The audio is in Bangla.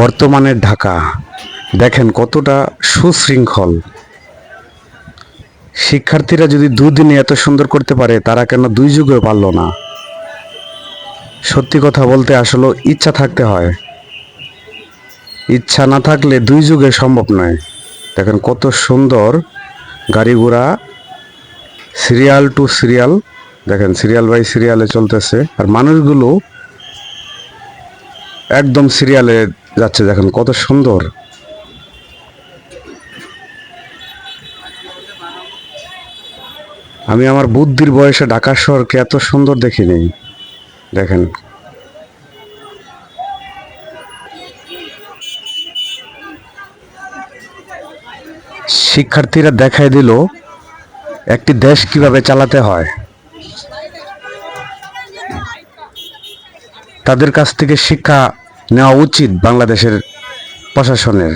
বর্তমানের ঢাকা। দেখেন কতটা সুশৃঙ্খল। শিক্ষার্থীরা যদি দুদিনে এত সুন্দর করতে পারে, তারা কেন দুই যুগেও পারল না? সত্যি কথা বলতে আসলে ইচ্ছা থাকতে হয়। ইচ্ছা না থাকলে দুই যুগে সম্ভব নয়। দেখেন কত সুন্দর গাড়ি সিরিয়াল টু সিরিয়াল। দেখেন সিরিয়াল বাই সিরিয়ালে চলতেছে। আর মানুষগুলো একদম সিরিয়ালে যাচ্ছে দেখেন, কত সুন্দর। আমি আমার বুদ্ধির বয়সে ঢাকা শহরকে এত সুন্দর দেখিনি। দেখেন। শিক্ষার্থীরা দেখাই দিল একটি দেশ কীভাবে চালাতে হয়। তাদের কাছ থেকে শিক্ষা নেওয়া উচিত বাংলাদেশের প্রশাসনের।